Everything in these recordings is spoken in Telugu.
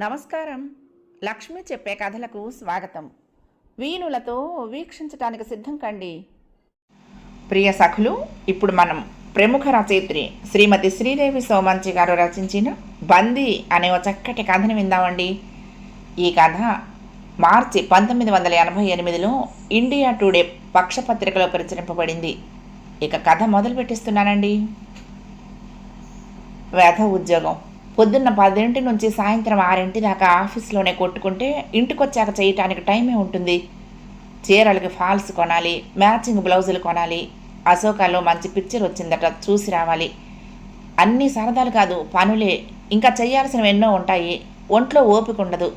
నమస్కారం. లక్ష్మి చెప్పే కథలకు స్వాగతం. వీణులతో వీక్షించటానికి సిద్ధం కండి. ప్రియ సఖులు ఇప్పుడు మనం ప్రముఖ రచయిత్రి శ్రీమతి శ్రీదేవి సోమంచి గారు రచించిన బందీ అనే ఒక చక్కటి కథను విందామండి. ఈ కథ మార్చి పంతొమ్మిది వందల ఎనభై ఎనిమిదిలో ఇండియా టుడే పక్షపత్రికలో ప్రచురింపబడింది. ఇక కథ మొదలు పెట్టిస్తున్నానండి వేధ ఉద్యోగం. పొద్దున్న పదింటి నుంచి సాయంత్రం ఆరింటి దాకా ఆఫీస్లోనే కొట్టుకుంటే ఇంటికొచ్చాక చేయటానికి టైమే ఉంటుంది. చీరలకి ఫాల్స్ కొనాలి మ్యాచింగ్ బ్లౌజులు కొనాలి అశోకాలో మంచి పిక్చర్ వచ్చిందట చూసి రావాలి. అన్నీ సరదాలు కాదు పనులే. ఇంకా చేయాల్సినవి ఎన్నో ఉంటాయి ఒంట్లో ఓపిక ఉండదు.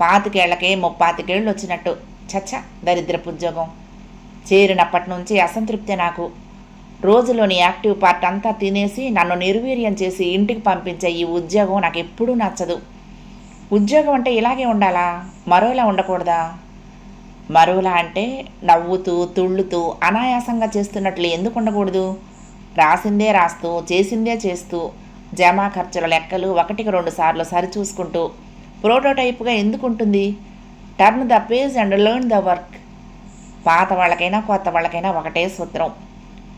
పాతికేళ్ళకే ముప్పాతికేళ్ళు వచ్చినట్టు. చచ్చ దరిద్రపు ఉద్యోగం. చేరినప్పటి నుంచి అసంతృప్తే నాకు. రోజులోని యాక్టివ్ పార్ట్ అంతా తినేసి నన్ను నిర్వీర్యం చేసి ఇంటికి పంపించే ఈ ఉద్యోగం నాకు ఎప్పుడూ నచ్చదు. ఉద్యోగం అంటే ఇలాగే ఉండాలా? మరోలా ఉండకూడదా? మరోలా అంటే నవ్వుతూ తుళ్ళుతూ అనాయాసంగా చేస్తున్నట్లు ఎందుకు ఉండకూడదు? రాసిందే రాస్తూ చేసిందే చేస్తూ జమా ఖర్చుల లెక్కలు ఒకటికి రెండు సార్లు సరిచూసుకుంటూ ప్రోటోటైప్గా ఎందుకు ఉంటుంది? Turn the page and learn the work. పాత వాళ్ళకైనా కొత్త వాళ్ళకైనా ఒకటే సూత్రం.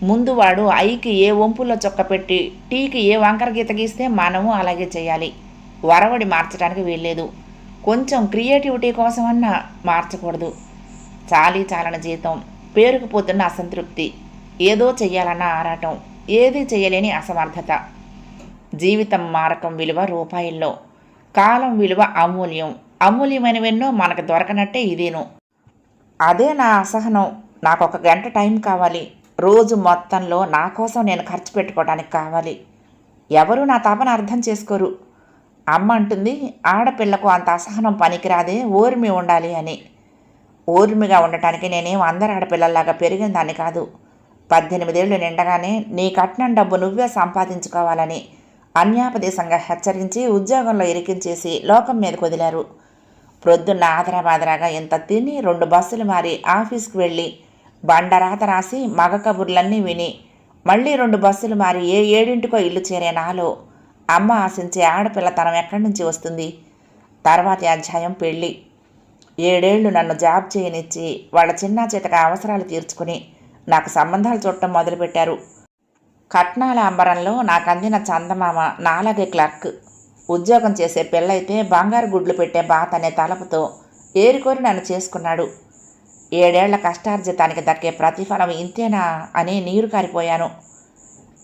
ముందు వాడు ఐకి ఏ వంపులో చొక్క పెట్టి టీకి ఏ వంకర గీత గీస్తే మనము అలాగే చేయాలి. వరవడి మార్చడానికి వీల్లేదు. కొంచెం క్రియేటివిటీ కోసమన్నా మార్చకూడదు. చాలీ చాలని జీతం పేరుకుపోతున్న అసంతృప్తి ఏదో చెయ్యాలన్న ఆరాటం ఏది చేయలేని అసమర్థత. జీవితం మారకం విలువ రూపాయల్లో కాలం విలువ అమూల్యం అమూల్యమైనవెన్నో మనకు దొరకనట్టే ఇదేను. అదే నా అసహనం నాకు ఒక గంట టైం కావాలి. రోజు మొత్తంలో నా కోసం నేను ఖర్చు పెట్టుకోవడానికి కావాలి. ఎవరు నా తపన అర్థం చేసుకోరు. అమ్మ అంటుంది ఆడపిల్లకు అంత అసహనం పనికిరాదే ఓర్మి ఉండాలి అని. ఓర్మిగా ఉండటానికి నేనేం అందరు ఆడపిల్లల్లాగా పెరిగిన దాన్ని కాదు. పద్దెనిమిదేళ్ళు నిండగానే నీ కట్నం డబ్బు నువ్వే సంపాదించుకోవాలని అన్యాపదేశంగా హెచ్చరించి ఉద్యోగంలో ఇరికించేసి లోకం మీదకు వదిలారు. ప్రొద్దున్న ఆదరాబాదరాగా ఇంత తిని రెండు బస్సులు మారి ఆఫీస్కి వెళ్ళి బండరాత రాసి మగ కబుర్లన్నీ విని మళ్ళీ రెండు బస్సులు మారి ఏ ఏడింటికో ఇల్లు చేరే నాలో అమ్మ ఆశించే ఆడపిల్లతనం ఎక్కడి నుంచి వస్తుంది? తర్వాతి అధ్యాయం పెళ్ళి. ఏడేళ్ళు నన్ను జాబ్ చేయనిచ్చి వాళ్ళ చిన్న చితక అవసరాలు తీర్చుకుని నాకు సంబంధాలు చూడటం మొదలుపెట్టారు. కట్నాల అంబరంలో నాకు అందిన చందమామ నాలాగే క్లర్క్. ఉద్యోగం చేసే పిల్లయితే బంగారు గుడ్లు పెట్టే బాత్ అనే తలపుతో ఏరికోరి నన్ను చేసుకున్నాడు. ఏడేళ్ళ కష్టార్జితానికి దక్కే ప్రతిఫలం ఇంతేనా అని నీరు కారిపోయాను.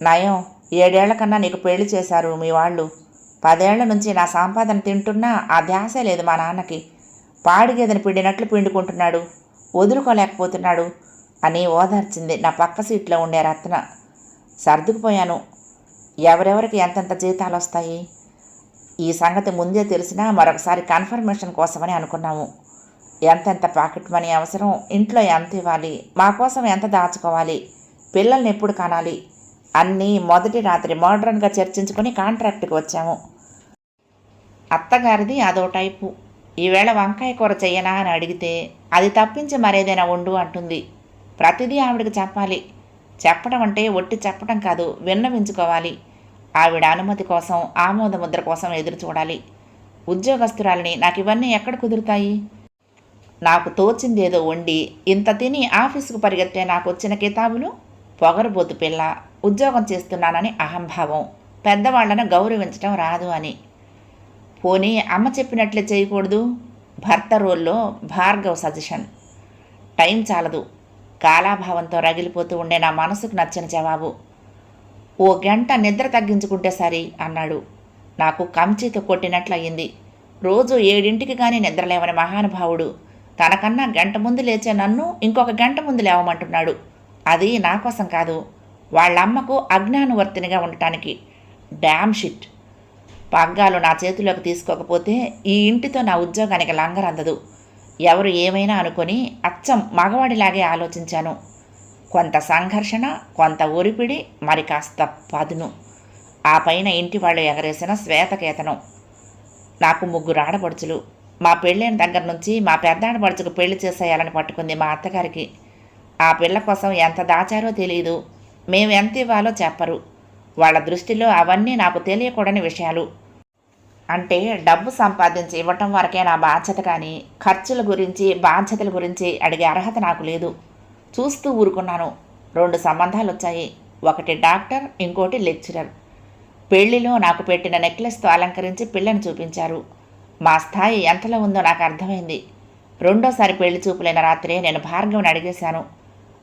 నయం ఏడేళ్ళ కన్నా నీకు పెళ్ళి చేశారు మీ వాళ్ళు. పదేళ్ళ నుంచి నా సంపాదన తింటున్నా ఆ ధ్యాస లేదు మా నాన్నకి. పాడిగేదని పిండినట్లు పిండుకుంటున్నాడు. వదులుకోలేకపోతున్నాడు అని ఓదార్చింది నా పక్క సీట్లో ఉండే రత్న. సర్దుకుపోయాను. ఎవరెవరికి ఎంతెంత జీతాలు వస్తాయి ఈ సంగతి ముందే తెలిసినా మరొకసారి కన్ఫర్మేషన్ కోసమని అనుకున్నాము. ఎంతెంత పాకెట్ మనీ అవసరం ఇంట్లో ఎంత ఇవ్వాలి మా కోసం ఎంత దాచుకోవాలి పిల్లల్ని ఎప్పుడు కనాలి అన్నీ మొదటి రాత్రి మోడ్రన్గా చర్చించుకొని కాంట్రాక్ట్కి వచ్చాము. అత్తగారిది అదో టైపు. ఈవేళ వంకాయ కూర చెయ్యనా అని అడిగితే అది తప్పించి మరేదైనా వండు అంటుంది. ప్రతిదీ ఆవిడకి చెప్పాలి. చెప్పడం అంటే ఒట్టి చెప్పడం కాదు విన్నవించుకోవాలి. ఆవిడ అనుమతి కోసం ఆమోద ముద్ర కోసం ఎదురు చూడాలి. ఉద్యోగస్తురాలని నాకు ఇవన్నీ ఎక్కడ కుదురుతాయి? నాకు తోచిందేదో వండి ఇంత తిని ఆఫీసుకు పరిగెత్తే నాకు వచ్చిన కితాబులు పొగరబోతు పిల్ల ఉద్యోగం చేస్తున్నానని అహంభావం. పెద్దవాళ్ళను గౌరవించటం రాదు అని. పోనీ అమ్మ చెప్పినట్లే చేయకూడదు? భర్త రోల్లో భార్గవ్ సజెషన్. టైం చాలదు. కాలాభావంతో రగిలిపోతూ ఉండే నా మనసుకు నచ్చిన జవాబు. ఓ గంట నిద్ర తగ్గించుకుంటే సరి అన్నాడు. నాకు కంచితో కొట్టినట్లు రోజు ఏడింటికి కానీ నిద్రలేవని మహానుభావుడు. తనకన్నా గంట ముందు లేచే నన్ను ఇంకొక గంట ముందు లేవమంటున్నాడు. అది నా కోసం కాదు. వాళ్ళమ్మకు అజ్ఞానువర్తినిగా ఉండటానికి. Damn shit. పగ్గాలు నా చేతిలోకి తీసుకోకపోతే ఈ ఇంటితో నా ఉద్యోగానికి లంగరందదు ఎవరు ఏమైనా అనుకొని అచ్చం మగవాడిలాగే ఆలోచించాను. కొంత సంఘర్షణ కొంత ఒరిపిడి మరి కాస్త పదును. ఆ పైన ఇంటి వాళ్ళు ఎగరేసిన శ్వేతకేతనం. నాకు ముగ్గురు ఆడపడుచులు. మా పెళ్ళైన దగ్గర నుంచి మా పెద్ద ఆడపడుచుకు పెళ్ళి చేసేయాలని పట్టుకుంది మా అత్తగారికి. ఆ పిల్ల కోసం ఎంత దాచారో తెలియదు మేము ఎంత ఇవ్వాలో చెప్పరు. వాళ్ళ దృష్టిలో అవన్నీ నాకు తెలియకూడని విషయాలు. అంటే డబ్బు సంపాదించి ఇవ్వటం వరకే నా బాధ్యత కానీ ఖర్చుల గురించి బాధ్యతల గురించి అడిగే అర్హత నాకు లేదు. చూస్తూ ఊరుకున్నాను. రెండు సంబంధాలు వచ్చాయి ఒకటి డాక్టర్ ఇంకోటి లెక్చరర్. పెళ్ళిలో నాకు పెట్టిన నెక్లెస్తో అలంకరించి పిల్లని చూపించారు. మా స్థాయి ఎంతలో ఉందో నాకు అర్థమైంది. రెండోసారి పెళ్ళి చూపులైన రాత్రే నేను భార్గవిని అడిగేశాను.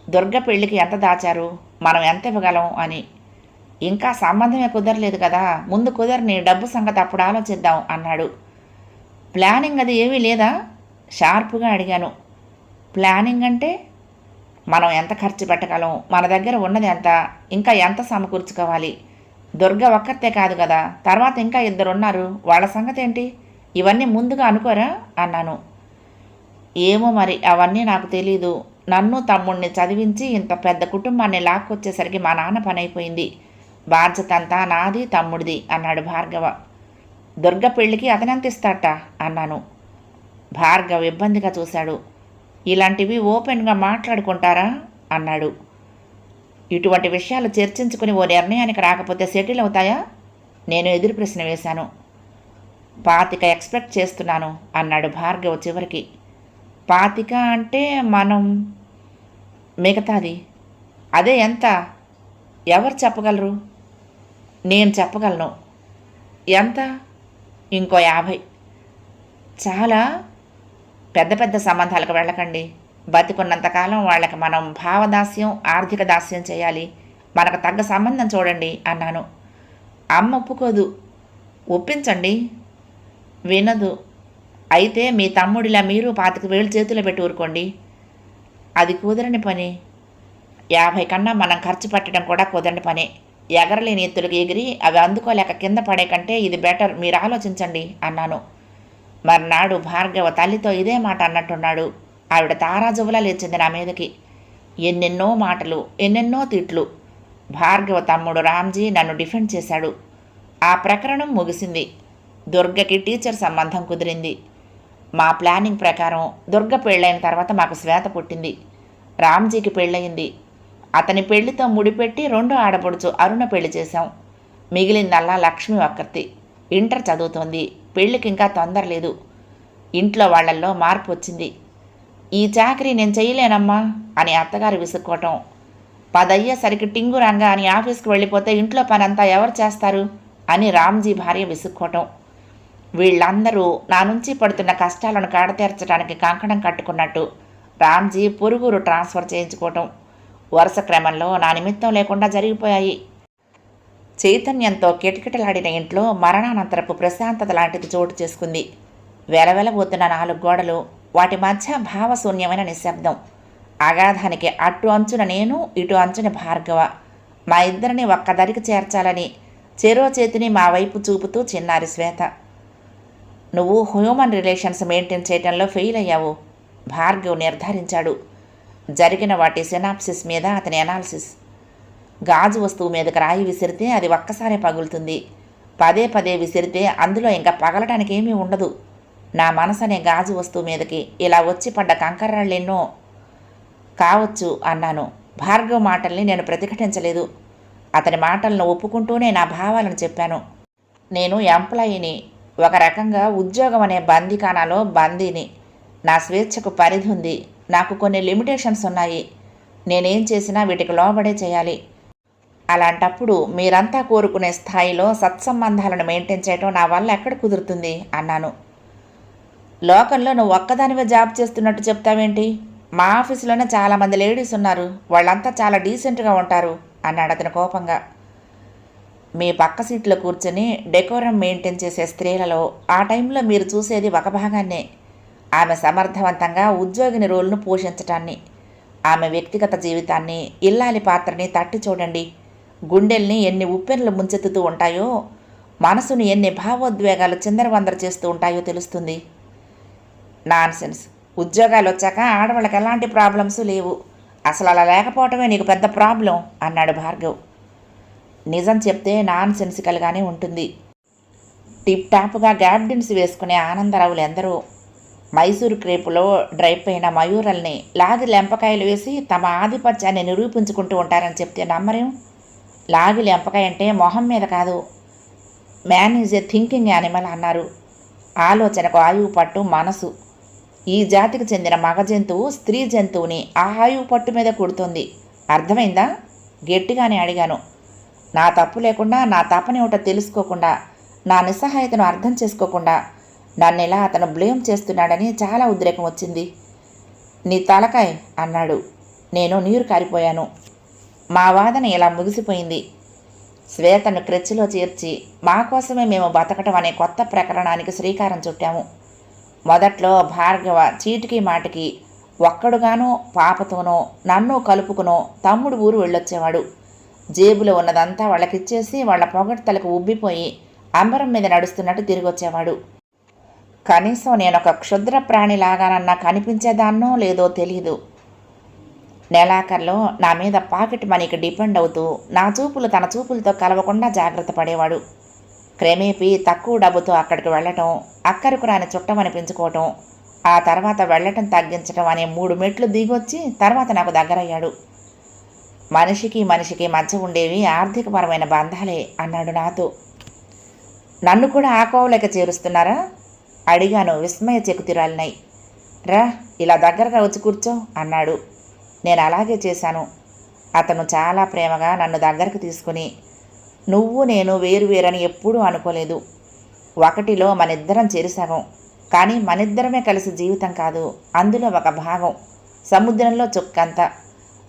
దుర్గ పెళ్ళికి ఎంత దాచారు? మనం ఎంత ఇవ్వగలం? అని. ఇంకా సంబంధమే కుదరలేదు కదా ముందు కుదరని డబ్బు సంగతి అప్పుడు ఆలోచిద్దాం అన్నాడు. ప్లానింగ్ అది ఏమీ లేదా? షార్ప్గా అడిగాను. ప్లానింగ్ అంటే? మనం ఎంత ఖర్చు పెట్టగలం? మన దగ్గర ఉన్నది ఎంత? ఇంకా ఎంత సమకూర్చుకోవాలి? దుర్గ ఒక్కతే కాదు కదా తర్వాత ఇంకా ఇద్దరు ఉన్నారు వాళ్ళ సంగతి ఏంటి ఇవన్నీ ముందుగా అనుకోరా? అన్నాను. ఏమో మరి అవన్నీ నాకు తెలీదు. నన్ను తమ్ముడిని చదివించి ఇంత పెద్ద కుటుంబాన్ని లాక్కొచ్చేసరికి మా నాన్న పని అయిపోయింది బాధ్యత అంతా నాది తమ్ముడిది అన్నాడు భార్గవ. దుర్గ పెళ్ళికి అతనంత ఇస్తాట అన్నాను. భార్గవ్ ఇబ్బందిగా చూశాడు. ఇలాంటివి ఓపెన్గా మాట్లాడుకుంటారా? అన్నాడు. ఇటువంటి విషయాలు చర్చించుకుని ఓ నిర్ణయానికి రాకపోతే సెటిల్ అవుతాయా? నేను ఎదురు ప్రశ్న వేశాను. పాతిక ఎక్స్పెక్ట్ చేస్తున్నాను అన్నాడు భార్గవ్ చివరికి. పాతిక అంటే మనం మిగతాది. అదే ఎంత? ఎవరు చెప్పగలరు? నేను చెప్పగలను. ఎంత? ఇంకో యాభై. చాలా పెద్ద పెద్ద సంబంధాలకు వెళ్ళకండి. బతికున్నంతకాలం వాళ్ళకి మనం భావదాస్యం ఆర్థిక దాస్యం చేయాలి. మనకు తగ్గ సంబంధం చూడండి అన్నాను. అమ్మ ఒప్పుకోదు. ఒప్పించండి. వినదు. అయితే మీ తమ్ముడిలా మీరు పాతిక వేలు చేతిలో పెట్టి ఊరుకోండి. అది కుదరని పని. యాభై కన్నా మనం ఖర్చు పెట్టడం కూడా కుదరని పని. ఎగరలేని ఎత్తులకు ఎగిరి అవి అందుకోలేక కింద పడే కంటే ఇది బెటర్ మీరు ఆలోచించండి అన్నాను. మర్నాడు భార్గవ తల్లితో ఇదే మాట అన్నట్టున్నాడు. ఆవిడ తారాజువులా లేచింది నా మీదకి. ఎన్నెన్నో మాటలు ఎన్నెన్నో తిట్లు. భార్గవ తమ్ముడు రామ్జీ నన్ను డిఫెండ్ చేశాడు. ఆ ప్రకరణం ముగిసింది. దుర్గకి టీచర్ సంబంధం కుదిరింది. మా ప్లానింగ్ ప్రకారం దుర్గ పెళ్ళైన తర్వాత మాకు శ్వేత పుట్టింది. రామ్జీకి పెళ్ళయింది. అతని పెళ్ళితో ముడిపెట్టి రెండో ఆడపడుచు అరుణ పెళ్ళి చేశాం. మిగిలిందల్లా లక్ష్మి ఒక్కర్తి. ఇంటర్ చదువుతోంది. పెళ్ళికి ఇంకా తొందర లేదు. ఇంట్లో వాళ్ళల్లో మార్పు వచ్చింది. ఈ చాకరీ నేను చేయలేనమ్మా అని అత్తగారు విసుక్కోవటం పదయ్యేసరికి టింగు రంగా అని ఆఫీస్కి వెళ్ళిపోతే ఇంట్లో పనంతా ఎవరు చేస్తారు? అని రామ్జీ భార్య విసుక్కోవటం వీళ్ళందరూ నా నుంచి పడుతున్న కష్టాలను కాడతీర్చడానికి కంకణం కట్టుకున్నట్టు రామ్జీ పొరుగురు ట్రాన్స్ఫర్ చేయించుకోవటం వరుస క్రమంలో నా నిమిత్తం లేకుండా జరిగిపోయాయి. చైతన్యంతో కిటకిటలాడిన ఇంట్లో మరణానంతరపు ప్రశాంతత లాంటిది చోటు చేసుకుంది. వెలవెలబోతున్న నాలుగు గోడలు వాటి మధ్య భావశూన్యమైన నిశ్శబ్దం. అగాధానికి అటు అంచున నేను ఇటు అంచున భార్గవ. మా ఇద్దరిని ఒక్క దరికి చేర్చాలని చెరో చేతిని మా వైపు చూపుతూ చిన్నారి శ్వేత. నువ్వు హ్యూమన్ రిలేషన్స్ మెయింటైన్ చేయడంలో ఫెయిల్ అయ్యావు. భార్గవ్ నిర్ధారించాడు. జరిగిన వాటి సినాప్సిస్ మీద అతని అనాలిసిస్. గాజు వస్తువు మీదకి రాయి విసిరితే అది ఒక్కసారే పగులుతుంది. పదే పదే విసిరితే అందులో ఇంకా పగలడానికి ఏమీ ఉండదు. నా మనసు అనే గాజు వస్తువు మీదకి ఇలా వచ్చి పడ్డ కంకర్రాళ్ళెన్నో. కావచ్చు అన్నాను. భార్గవ్ మాటల్ని నేను ప్రతిఘటించలేదు. అతని మాటలను ఒప్పుకుంటూనే నా భావాలను చెప్పాను. నేను ఎంప్లాయీని. ఒక రకంగా ఉద్యోగం అనే బందీఖానాలో బందీని. నా స్వేచ్ఛకు పరిధి ఉంది. నాకు కొన్ని లిమిటేషన్స్ ఉన్నాయి. నేనేం చేసినా వీటికి లోబడే చేయాలి. అలాంటప్పుడు మీరంతా కోరుకునే స్థాయిలో సత్సంబంధాలను మెయింటైన్ చేయడం నా వల్ల ఎక్కడ కుదురుతుంది? అన్నాను. లోకంలో నువ్వు ఒక్కదానివే జాబ్ చేస్తున్నట్టు చెప్తావేంటి? మా ఆఫీసులోనే చాలామంది లేడీస్ ఉన్నారు. వాళ్ళంతా చాలా డీసెంట్గా ఉంటారు. అన్నాడు అతను కోపంగా. మీ పక్క సీట్లో కూర్చొని డెకోరం మెయింటైన్ చేసే స్త్రీలలో ఆ టైంలో మీరు చూసేది ఒక భాగాన్నే. ఆమె సమర్థవంతంగా ఉద్యోగిని రోల్ను పోషించటాన్ని ఆమె వ్యక్తిగత జీవితాన్ని ఇల్లాలి పాత్రని తట్టి చూడండి. గుండెల్ని ఎన్ని ఉప్పెన్లు ముంచెత్తుతూ ఉంటాయో మనసుని ఎన్ని భావోద్వేగాలు చిందరవందర చేస్తూ ఉంటాయో తెలుస్తుంది. నాన్సెన్స్. ఉద్యోగాలు వచ్చాక ఆడవాళ్ళకి ఎలాంటి ప్రాబ్లమ్స్ లేవు. అసలు అలా లేకపోవటమే నీకు పెద్ద ప్రాబ్లం అన్నాడు భార్గవ్. నిజం చెప్తే నాన్ సెన్సికల్గానే ఉంటుంది. టిప్ టాప్గా గ్యాబ్డిన్స్ వేసుకునే ఆనందరావులు ఎందరో? మైసూరు క్రేపులో డ్రైప్ అయిన మయూరల్ని లాగి లెంపకాయలు వేసి తమ ఆధిపత్యాన్ని నిరూపించుకుంటూ ఉంటారని చెప్తే నమ్మరేం? లాగి లెంపకాయ అంటే మొహం మీద కాదు. Man is a thinking animal అన్నారు. ఆలోచనకు ఆయువు పట్టు మనసు. ఈ జాతికి చెందిన మగ జంతువు స్త్రీ జంతువుని ఆ ఆయువు పట్టు మీద కుడుతుంది. అర్థమైందా? గట్టిగానే అడిగాను. నా తప్పు లేకుండా నా తప్పనేమిటో తెలుసుకోకుండా నా నిస్సహాయతను అర్థం చేసుకోకుండా నన్ను ఇలా అతను బ్లేమ్ చేస్తున్నాడని చాలా ఉద్రేకం వచ్చింది. నీ తలకాయ్ అన్నాడు. నేను నీరు కారిపోయాను. మా వాదన ఇలా ముగిసిపోయింది. శ్వేతను క్రెచ్చిలో చేర్చి మా కోసమే మేము బతకటం అనే కొత్త ప్రకరణానికి శ్రీకారం చుట్టాము. మొదట్లో భార్గవ చీటికి మాటికి ఒక్కడుగానో పాపతోనో నన్ను కలుపుకునో తమ్ముడు ఊరు వెళ్ళొచ్చేవాడు. జేబులో ఉన్నదంతా వాళ్ళకిచ్చేసి వాళ్ళ పొగడ్తలకు ఉబ్బిపోయి అంబరం మీద నడుస్తున్నట్టు తిరిగొచ్చేవాడు. కనీసం నేను ఒక క్షుద్ర ప్రాణిలాగానన్నా కనిపించేదాన్నో లేదో తెలియదు నెలాఖర్లో నా మీద పాకెట్ మనీకి డిపెండ్ అవుతూ నా చూపులు తన చూపులతో కలవకుండా జాగ్రత్త పడేవాడు. క్రమేపీ తక్కువ డబ్బుతో అక్కడికి వెళ్ళటం అక్కరకు రాని చుట్టం అనిపించుకోవటం ఆ తర్వాత వెళ్ళటం తగ్గించటం అనే మూడు మెట్లు దిగొచ్చి తర్వాత నాకు దగ్గరయ్యాడు. మనిషికి మనిషికి మధ్య ఉండేవి ఆర్థికపరమైన బంధాలే అన్నాడు నాతో. నన్ను కూడా ఆ కోవలేక చేరుస్తున్నారా? అడిగాను విస్మయ చెకుతిరాలినై. రా ఇలా దగ్గరగా వచ్చి కూర్చో అన్నాడు. నేను అలాగే చేశాను. అతను చాలా ప్రేమగా నన్ను దగ్గరకు తీసుకుని నువ్వు నేను వేరువేరని ఎప్పుడూ అనుకోలేదు. ఒకటిలో మనిద్దరం చేరిసాగం. కానీ మనిద్దరమే కలిసి జీవితం కాదు అందులో ఒక భాగం సముద్రంలో చుక్కంత.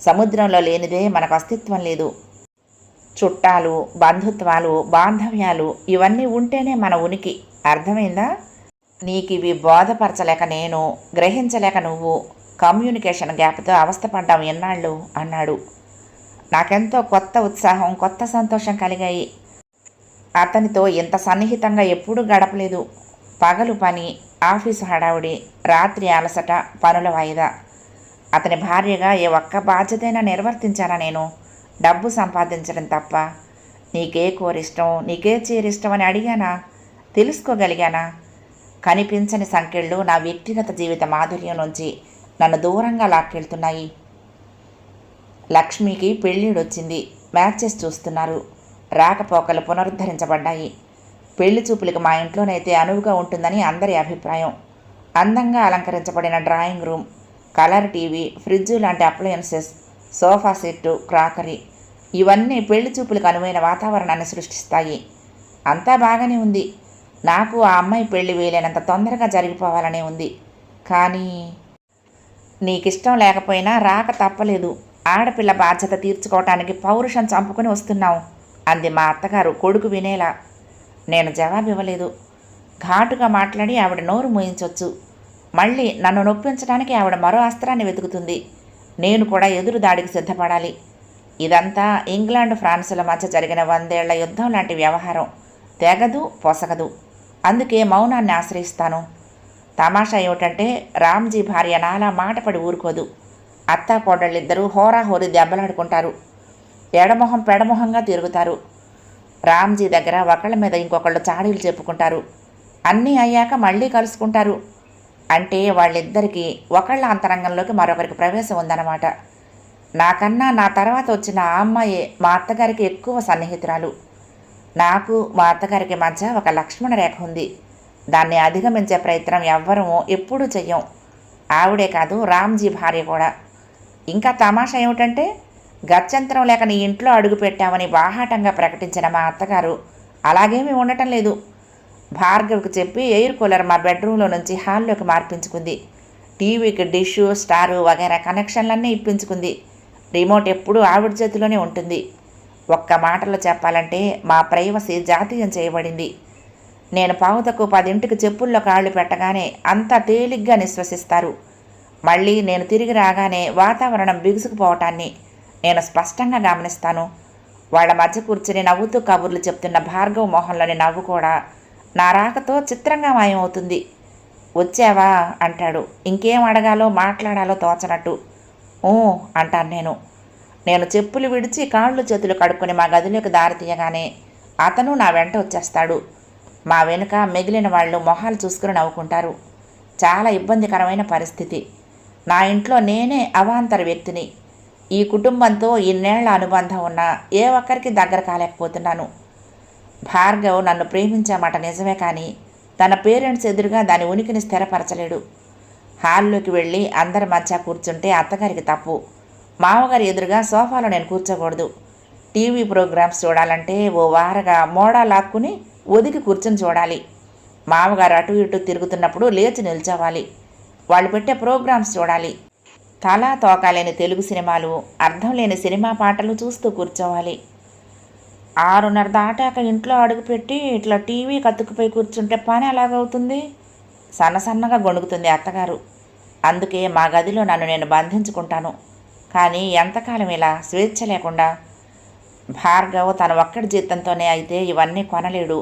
సముద్రంలో లేనిదే మనకు అస్తిత్వం లేదు. చుట్టాలు బంధుత్వాలు బాంధవ్యాలు ఇవన్నీ ఉంటేనే మన ఉనికి. అర్థమైందా? నీకు ఇవి బోధపరచలేక నేను గ్రహించలేక నువ్వు కమ్యూనికేషన్ గ్యాప్తో అవస్థపడ్డావు ఎన్నాళ్ళు? అన్నాడు. నాకెంతో కొత్త ఉత్సాహం కొత్త సంతోషం కలిగాయి. అతనితో ఇంత సన్నిహితంగా ఎప్పుడూ గడపలేదు. పగలు పని ఆఫీసు హడావుడి రాత్రి అలసట పనుల వాయిదా. అతని భార్యగా ఏ ఒక్క బాధ్యతైనా నిర్వర్తించానా నేను? డబ్బు సంపాదించడం తప్ప. నీకే కోరిష్టం నీకే చీరిష్టం అని అడిగానా? తెలుసుకోగలిగానా? కనిపించని సంఖ్యలు నా వ్యక్తిగత జీవిత మాధుర్యం నుంచి నన్ను దూరంగా లాక్కెళ్తున్నాయి. లక్ష్మికి పెళ్ళిడొచ్చింది మ్యాచెస్ చూస్తున్నారు. రాకపోకలు పునరుద్ధరించబడ్డాయి. పెళ్ళి చూపులకు మా ఇంట్లోనైతే అనువుగా ఉంటుందని అందరి అభిప్రాయం. అందంగా అలంకరించబడిన drawing room colour TV fridge లాంటి అప్లయన్సెస్ సోఫా సెట్టు క్రాకరీ ఇవన్నీ పెళ్ళి చూపులకు అనువైన వాతావరణాన్ని సృష్టిస్తాయి. అంతా బాగానే ఉంది. నాకు ఆ అమ్మాయి పెళ్ళి వీలైనంత తొందరగా జరిగిపోవాలనే ఉంది. కానీ నీకిష్టం లేకపోయినా రాక తప్పలేదు. ఆడపిల్ల బాధ్యత తీర్చుకోవటానికి పౌరుషం చంపుకొని వస్తున్నావు అంది మా అత్తగారు కొడుకు వినేలా. నేను జవాబు ఇవ్వలేదు ఘాటుగా మాట్లాడి ఆవిడ నోరు మోయించవచ్చు మళ్ళీ నన్ను నొప్పించడానికి ఆవిడ మరో అస్త్రాన్ని వెతుకుతుంది. నేను కూడా ఎదురు దాడికి సిద్ధపడాలి. ఇదంతా ఇంగ్లాండ్ ఫ్రాన్సుల మధ్య జరిగిన వందేళ్ళ యుద్ధం లాంటి వ్యవహారం. తెగదు పొసగదు. అందుకే మౌనాన్ని ఆశ్రయిస్తాను. తమాషా ఏమిటంటే రామ్జీ భార్య నాలా మాటపడి ఊరుకోదు. అత్తా కోడళ్ళిద్దరూ హోరాహోరి దెబ్బలాడుకుంటారు. ఎడమొహం పెడమొహంగా తిరుగుతారు. రామ్జీ దగ్గర ఒకళ్ళ మీద ఇంకొకళ్ళు చాడీలు చెప్పుకుంటారు. అన్నీ అయ్యాక మళ్ళీ కలుసుకుంటారు. అంటే వాళ్ళిద్దరికీ ఒకళ్ళ అంతరంగంలోకి మరొకరికి ప్రవేశం ఉందన్నమాట. నాకన్నా నా తర్వాత వచ్చిన ఆ అమ్మాయే మా అత్తగారికి ఎక్కువ సన్నిహితురాలు. నాకు మా అత్తగారికి మధ్య ఒక లక్ష్మణ రేఖ ఉంది. దాన్ని అధిగమించే ప్రయత్నం ఎవ్వరము ఎప్పుడూ చెయ్యం. ఆవిడే కాదు రామ్జీ భార్య కూడా. ఇంకా తమాషా ఏమిటంటే గత్యంతరం లేక నీ ఇంట్లో అడుగు పెట్టామని బాహాటంగా ప్రకటించిన మా అత్తగారు అలాగేమీ ఉండటం లేదు. భార్గవ్కి చెప్పి ఎయిర్ కూలర్ మా బెడ్రూమ్లో నుంచి హాల్లోకి మార్పించుకుంది. టీవీకి డిష్ స్టారు వగైరా కనెక్షన్లన్నీ ఇప్పించుకుంది. రిమోట్ ఎప్పుడూ ఆవిడ చేతిలోనే ఉంటుంది. ఒక్క మాటలో చెప్పాలంటే మా ప్రైవసీ జాతీయం చేయబడింది. నేను పావుతకు పదింటికి చెప్పుల్లో కాళ్ళు పెట్టగానే అంతా తేలిగ్గా నిశ్వసిస్తారు. మళ్ళీ నేను తిరిగి రాగానే వాతావరణం బిగుసుకుపోవటాన్ని నేను స్పష్టంగా గమనిస్తాను. వాళ్ళ మధ్య కూర్చుని నవ్వుతూ కబుర్లు చెప్తున్న భార్గవ్ మోహన్లోని నవ్వు కూడా నా రాకతో చిత్రంగా మాయమవుతుంది. వచ్చావా? అంటాడు. ఇంకేం అడగాలో మాట్లాడాలో తోచనట్టు. ఓ అంటాను నేను. నేను చెప్పులు విడిచి కాళ్ళు చేతులు కడుక్కొని మా గదిలోకి దారి తీయగానే అతను నా వెంట వచ్చేస్తాడు. మా వెనుక మిగిలిన వాళ్ళు మొహాలు చూసుకుని నవ్వుకుంటారు. చాలా ఇబ్బందికరమైన పరిస్థితి. నా ఇంట్లో నేనే అవాంతర వ్యక్తిని. ఈ కుటుంబంతో ఇన్నేళ్ళ అనుబంధం ఉన్న ఏ ఒక్కరికి దగ్గర కాలేకపోతున్నాను. భార్గవ్ నన్ను ప్రేమించామాట నిజమే కానీ తన పేరెంట్స్ ఎదురుగా దాని ఉనికిని స్థిరపరచలేడు. హాల్లోకి వెళ్ళి అందరి మధ్య కూర్చుంటే అత్తగారికి తప్పు. మామగారి ఎదురుగా సోఫాలో నేను కూర్చోకూడదు. టీవీ ప్రోగ్రామ్స్ చూడాలంటే ఓ వారగా మోడా లాక్కుని ఒదిగి కూర్చొని చూడాలి. మామగారు అటు ఇటు తిరుగుతున్నప్పుడు లేచి నిల్చోవాలి. వాళ్ళు పెట్టే ప్రోగ్రామ్స్ చూడాలి. తలా తోకాలేని తెలుగు సినిమాలు అర్థం లేని సినిమా పాటలు చూస్తూ కూర్చోవాలి. ఆరున్నర దాటాక ఇంట్లో అడుగుపెట్టి ఇట్లా టీవీ కత్తుకుపోయి కూర్చుంటే పని ఎలాగవుతుంది? సన్న సన్నగా గొణుగుతుంది అత్తగారు. అందుకే మా గదిలో నన్ను నేను బంధించుకుంటాను. కానీ ఎంతకాలం ఇలా స్వేచ్ఛ లేకుండా? భార్గవ్ తన ఒక్కడి జీతంతోనే అయితే ఇవన్నీ కొనలేడు.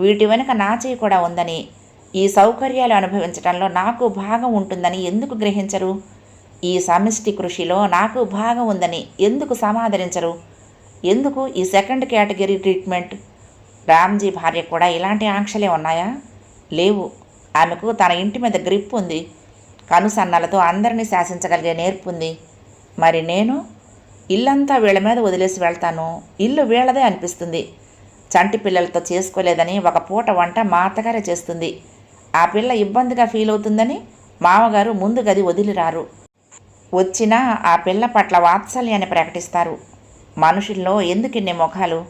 వీటి వెనుక నా చేయి కూడా ఉందని ఈ సౌకర్యాలు అనుభవించడంలో నాకు భాగం ఉంటుందని ఎందుకు గ్రహించరు? ఈ సమిష్టి కృషిలో నాకు భాగం ఉందని ఎందుకు సమాదరించరు? ఎందుకు ఈ సెకండ్ కేటగిరీ ట్రీట్మెంట్ రామ్జీ భార్య కూడా ఇలాంటి ఆంక్షలే ఉన్నాయా? లేవు. ఆమెకు తన ఇంటి మీద గ్రిప్ ఉంది. కనుసన్నలతో అందరినీ శాసించగలిగే నేర్పుంది మరి నేను? ఇల్లంతా వీళ్ళ మీద వదిలేసి వెళ్తాను. ఇల్లు వీళ్ళదే అనిపిస్తుంది. చంటి పిల్లలతో చేసుకోలేదని ఒక పూట వంట మా అత్తగారే చేస్తుంది. ఆ పిల్ల ఇబ్బందిగా ఫీల్ అవుతుందని మామగారు ముందు గది వదిలిరారు వచ్చినా ఆ పిల్ల పట్ల వాత్సల్యాన్ని ప్రకటిస్తారు. మనుషుల్లో ఎందుకు ఇన్ని ముఖాలు?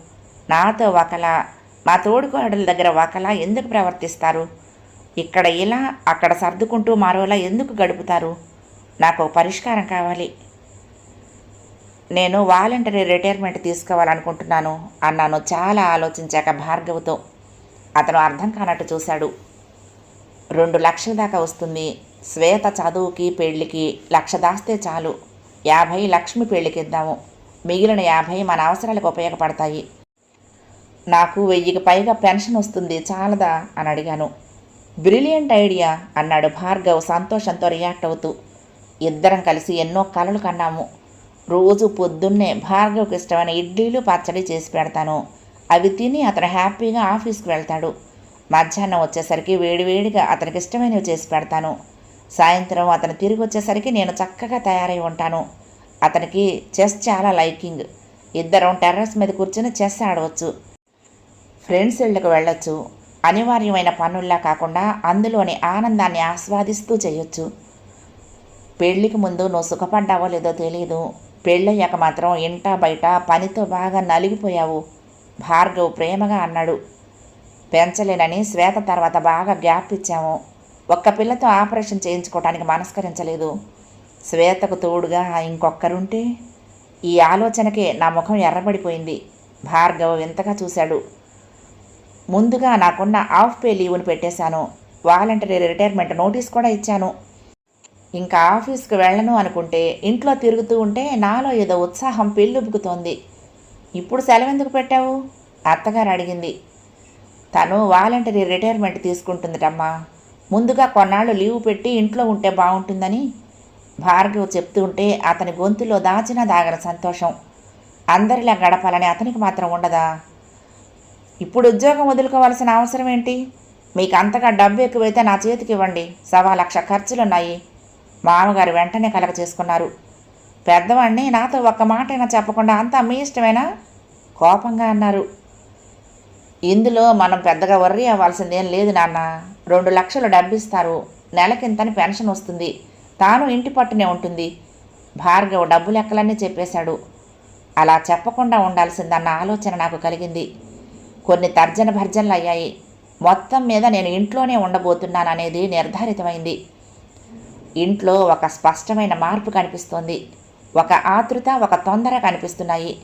నాతో ఒకలా మా తోడుకోడల దగ్గర ఒకలా ఎందుకు ప్రవర్తిస్తారు? ఇక్కడ ఇలా అక్కడ సర్దుకుంటూ మరోలా ఎందుకు గడుపుతారు? నాకు పరిష్కారం కావాలి. నేను వాలంటరీ రిటైర్మెంట్ తీసుకోవాలనుకుంటున్నాను అన్నాను చాలా ఆలోచించాక భార్గవ్తో. అతను అర్థం కానట్టు చూశాడు. రెండు లక్షల దాకా వస్తుంది. శ్వేత చదువుకి పెళ్ళికి లక్ష దాస్తే చాలు. యాభై లక్ష్మి పెళ్ళికిద్దాము మిగిలిన యాభై మన అవసరాలకు ఉపయోగపడతాయి. నాకు వెయ్యికి పైగా పెన్షన్ వస్తుంది చాలదా? అని అడిగాను. బ్రిలియంట్ ఐడియా అన్నాడు భార్గవ్ సంతోషంతో రియాక్ట్ అవుతూ. ఇద్దరం కలిసి ఎన్నో కలలు కన్నాము. రోజు పొద్దున్నే భార్గవ్కి ఇష్టమైన ఇడ్లీలు పచ్చడి చేసి పెడతాను. అవి తిని అతను హ్యాపీగా ఆఫీస్కి వెళ్తాడు. మధ్యాహ్నం వచ్చేసరికి వేడివేడిగా అతనికి ఇష్టమైనవి చేసి పెడతాను. సాయంత్రం అతను తిరిగి వచ్చేసరికి నేను చక్కగా తయారై ఉంటాను. అతనికి చెస్ చాలా లైకింగ్. ఇద్దరం టెర్రస్ మీద కూర్చుని చెస్ ఆడవచ్చు. ఫ్రెండ్స్ ఇళ్ళకు వెళ్ళొచ్చు. అనివార్యమైన పనుల్లా కాకుండా అందులోని ఆనందాన్ని ఆస్వాదిస్తూ చేయొచ్చు. పెళ్ళికి ముందు నువ్వు సుఖపడ్డావో లేదో తెలియదు పెళ్ళయ్యాక మాత్రం ఇంటా బయట పనితో బాగా నలిగిపోయావు. భార్గవ్ ప్రేమగా అన్నాడు. పెంచలేనని శ్వేత తర్వాత బాగా గ్యాప్ ఇచ్చాము. ఒక్క పిల్లతో ఆపరేషన్ చేయించుకోవటానికి మనస్కరించలేదు. శ్వేతకు తోడుగా ఇంకొక్కరుంటే ఈ ఆలోచనకే నా ముఖం ఎర్రబడిపోయింది. భార్గవ వింతగా చూశాడు. ముందుగా నాకున్న ఆఫ్ పే లీవును పెట్టేశాను. వాలంటరీ రిటైర్మెంట్ నోటీస్ కూడా ఇచ్చాను. ఇంకా ఆఫీస్కి వెళ్ళను అనుకుంటే ఇంట్లో తిరుగుతూ ఉంటే నాలో ఏదో ఉత్సాహం పెళ్ళుబుకుతోంది ఇప్పుడు సెలవెందుకు పెట్టావు? అత్తగారు అడిగింది. తను వాలంటరీ రిటైర్మెంట్ తీసుకుంటుందిటమ్మా. ముందుగా కొన్నాళ్ళు లీవ్ పెట్టి ఇంట్లో ఉంటే బాగుంటుందని భార్గవ్ చెప్తూ ఉంటే అతని గొంతులో దాచిన దాగన సంతోషం. అందరిలా గడపాలని అతనికి మాత్రం ఉండదా? ఇప్పుడు ఉద్యోగం వదులుకోవాల్సిన అవసరం ఏంటి? మీకు అంతగా డబ్బు ఎక్కువైతే నా చేతికి ఇవ్వండి. సవా లక్ష ఖర్చులున్నాయి. మామగారు వెంటనే కలగ చేసుకున్నారు. పెద్దవాణ్ణి నాతో ఒక్క మాటైనా చెప్పకుండా అంతా మీ ఇష్టమేనా? కోపంగా అన్నారు. ఇందులో మనం పెద్దగా వర్రీ అవ్వాల్సిందేం లేదు నాన్న. రెండు లక్షలు డబ్బిస్తారు. నెలకింతని పెన్షన్ వస్తుంది. తాను ఇంటి పట్టునే ఉంటుంది. భార్గవ్ డబ్బు లెక్కలన్నీ చెప్పేశాడు. అలా చెప్పకుండా ఉండాల్సిందన్న ఆలోచన నాకు కలిగింది. కొన్ని తర్జన భర్జనలు అయ్యాయి. మొత్తం మీద నేను ఇంట్లోనే ఉండబోతున్నాననేది నిర్ధారితమైంది. ఇంట్లో ఒక స్పష్టమైన మార్పు కనిపిస్తోంది. ఒక ఆతృత ఒక తొందర కనిపిస్తున్నాయి.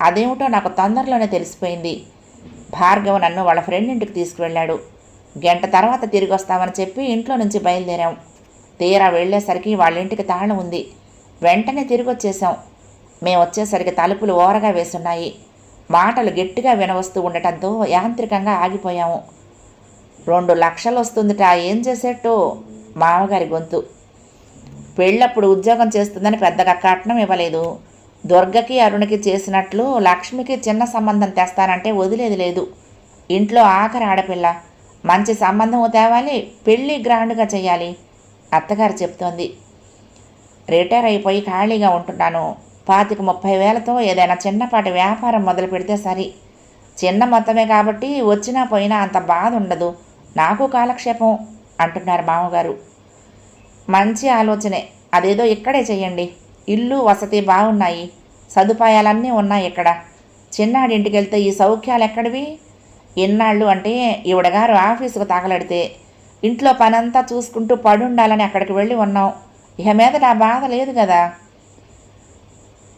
అదేమిటో నాకు తొందరలోనే తెలిసిపోయింది. భార్గవ్ నన్ను వాళ్ళ ఫ్రెండ్ ఇంటికి తీసుకువెళ్ళాడు. గంట తర్వాత తిరిగి వస్తామని చెప్పి ఇంట్లో నుంచి బయలుదేరాం. తీరా వెళ్ళేసరికి వాళ్ళ ఇంటికి తాళం ఉంది. వెంటనే తిరిగి వచ్చేసాం మేము వచ్చేసరికి తలుపులు ఓరగా వేసున్నాయి. మాటలు గట్టిగా వినవస్తూ ఉండటంతో యాంత్రికంగా ఆగిపోయాము. రెండు లక్షలు వస్తుందిట ఏం చేసేట్టు? మామగారి గొంతు. పెళ్ళప్పుడు ఉద్యోగం చేస్తుందని పెద్దగా కట్నం ఇవ్వలేదు. దుర్గకి అరుణికి చేసినట్లు లక్ష్మికి చిన్న సంబంధం తెస్తానంటే వదిలేది లేదు. ఇంట్లో ఆఖరి ఆడపిల్ల. మంచి సంబంధం తేవాలి పెళ్ళి గ్రాండ్గా చేయాలి అత్తగారు చెప్తోంది రిటైర్ అయిపోయి ఖాళీగా ఉంటున్నాను. పాతిక ముప్పై వేలతో ఏదైనా చిన్నపాటి వ్యాపారం మొదలు పెడితే సరి. చిన్న మొత్తమే కాబట్టి వచ్చినా పోయినా అంత బాధ ఉండదు. నాకు కాలక్షేపం అంటున్నారు మామగారు. మంచి ఆలోచనే. అదేదో ఇక్కడే చేయండి ఇల్లు వసతి బాగున్నాయి. సదుపాయాలన్నీ ఉన్నాయి ఇక్కడ. చిన్నాడి ఇంటికి వెళ్తే ఈ సౌఖ్యాలు ఎక్కడివి ఎన్నాళ్ళు అంటే ఈవిడగారు ఆఫీసుకు తగలడితే ఇంట్లో పనంతా చూసుకుంటూ పడుండాలని అక్కడికి వెళ్ళి ఉన్నాం ఇక మీదట నా బాధ లేదు కదా.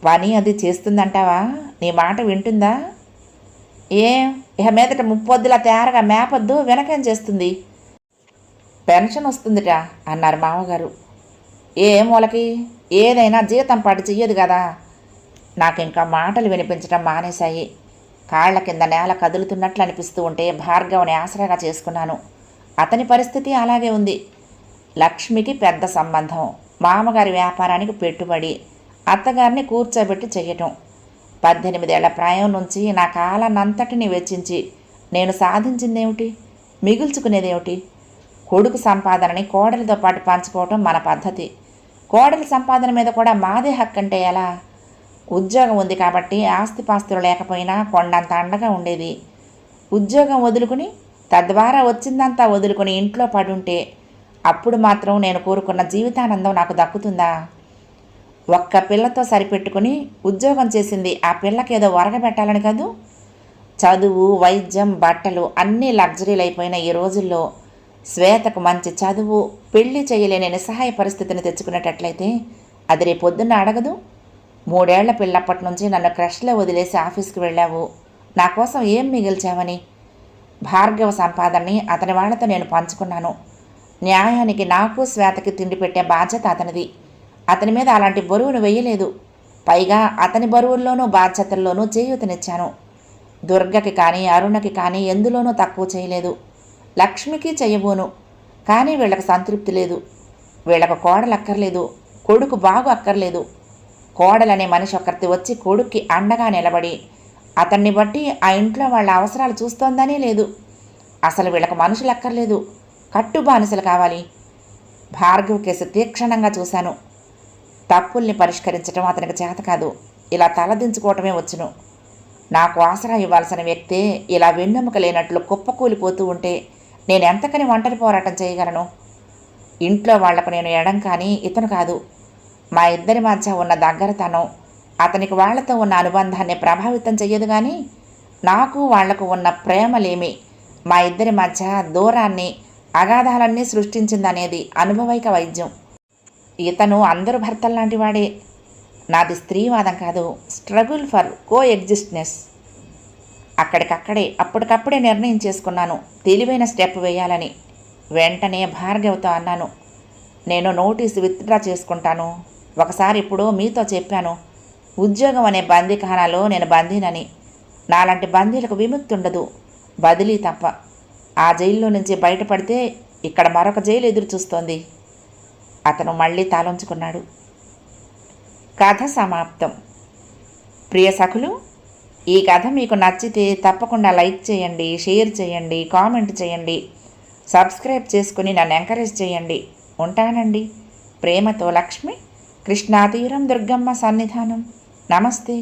పని అది చేస్తుందంటావా? నీ మాట వింటుందా? ఏం? ఇక మీదట ముప్పొద్దుల తేరగా మేపొద్దు వెనకేం చేస్తుంది? పెన్షన్ వస్తుందిట అన్నారు మామగారు. ఏ మూలకి? ఏదైనా జీతం పాటు చెయ్యదు కదా. నాకు ఇంకా మాటలు వినిపించడం మానేశాయి. కాళ్ళ కింద నేల కదులుతున్నట్లు అనిపిస్తూ ఉంటే భార్గవని ఆసరాగా చేసుకున్నాను. అతని పరిస్థితి అలాగే ఉంది. లక్ష్మికి పెద్ద సంబంధం. మామగారి వ్యాపారానికి పెట్టుబడి. అత్తగారిని కూర్చోబెట్టి చేయటం పద్దెనిమిదేళ్ళ ప్రాయం నుంచి నా కాలాన్నంతటిని వెచ్చించి నేను సాధించిందేమిటి? మిగుల్చుకునేదేమిటి? కొడుకు సంపాదనని కోడలితో పాటు పంచుకోవటం మన పద్ధతి. కోడలి సంపాదన మీద కూడా మాదే హక్కు అంటే ఎలా? ఉద్యోగం ఉంది కాబట్టి ఆస్తిపాస్తులు లేకపోయినా కొండంత అండగా ఉండేది. ఉద్యోగం వదులుకుని తద్వారా వచ్చిందంతా వదులుకుని ఇంట్లో పడుంటే అప్పుడు మాత్రం నేను కోరుకున్న జీవితానందం నాకు దక్కుతుందా? ఒక్క పిల్లతో సరిపెట్టుకుని ఉద్యోగం చేసింది ఆ పిల్లకేదో ఒరగబెట్టాలని కదూ? చదువు వైద్యం బట్టలు అన్నీ లగ్జరీలు అయిపోయిన ఈ రోజుల్లో శ్వేతకు మంచి చదువు పెళ్ళి చేయలేని నిస్సహాయ పరిస్థితిని తెచ్చుకునేటట్లయితే అది రేపు పొద్దున్న అడగదు. మూడేళ్ళ పిల్లప్పటి నుంచి నన్ను క్రష్లో వదిలేసి ఆఫీస్కి వెళ్ళావు. నా కోసం ఏం మిగిల్చావని? భార్గవ సంపాదనని అతని వాళ్ళతో నేను పంచుకున్నాను. న్యాయానికి నాకు శ్వేతకి తిండి పెట్టే బాధ్యత అతనిది. అతని మీద అలాంటి బరువును వేయలేదు. పైగా అతని బరువుల్లోనూ బాధ్యతల్లోనూ చేయూతనిచ్చాను. దుర్గకి కానీ అరుణకి కానీ ఎందులోనూ తక్కువ చేయలేదు. లక్ష్మికి చేయబోను కానీ వీళ్ళకి సంతృప్తి లేదు. వీళ్ళకు కోడలు అక్కర్లేదు కొడుకు బాగు అక్కర్లేదు. కోడలనే మనిషి ఒకరిది వచ్చి కొడుక్కి అండగా నిలబడి అతన్ని బట్టి ఆ ఇంట్లో వాళ్ళ అవసరాలు చూస్తోందనే లేదు. అసలు వీళ్ళకు మనుషులు అక్కర్లేదు. కట్టు బానిసలు కావాలి. భార్గవ్ కేసు తీక్షణంగా చూశాను. తప్పుల్ని పరిష్కరించడం అతనికి చేత కాదు. ఇలా తలదించుకోవటమే వచ్చును. నాకు ఆసరా ఇవ్వాల్సిన వ్యక్తే ఇలా వెన్నెముక లేనట్లు కుప్పకూలిపోతూ ఉంటే నేను ఎంతకని ఒంటరి పోరాటం చేయగలను? ఇంట్లో వాళ్ళకు నేను ఎడం కానీ ఇతను కాదు. మా ఇద్దరి మధ్య ఉన్న దగ్గరతనం అతనికి వాళ్ళతో ఉన్న అనుబంధాన్ని ప్రభావితం చెయ్యదు కానీ నాకు వాళ్ళకు ఉన్న ప్రేమలేమి మా ఇద్దరి మధ్య దూరాన్ని అగాధాలన్నీ సృష్టించిందనేది అనుభవైక వైద్యం. ఇతను అందరు భర్తల్లాంటి వాడే. నాది స్త్రీవాదం కాదు స్ట్రగుల్ ఫర్ కో ఎగ్జిస్ట్నెస్ అక్కడికక్కడే అప్పటికప్పుడే నిర్ణయం చేసుకున్నాను తెలివైన స్టెప్ వేయాలని. వెంటనే భార్గవతో అన్నాను నేను నోటీస్ విత్డ్రా చేసుకుంటాను. ఒకసారి ఇప్పుడు మీతో చెప్పాను ఉద్యోగం అనే బందీఖానాలో నేను బందీనని. నాలాంటి బందీలకు విముక్తి ఉండదు బదిలీ తప్ప. ఆ జైల్లో నుంచి బయటపడితే ఇక్కడ మరొక జైలు ఎదురు చూస్తోంది. అతను మళ్ళీ తాళొంచుకున్నాడు కథ సమాప్తం. ప్రియ సఖులు ఈ కథ మీకు నచ్చితే తప్పకుండా లైక్ చేయండి షేర్ చేయండి కామెంట్ చేయండి. సబ్స్క్రైబ్ చేసుకుని నన్ను ఎంకరేజ్ చేయండి. ఉంటానండి. ప్రేమతో లక్ష్మి కృష్ణాతీరం దుర్గమ్మ సన్నిధానం. నమస్తే.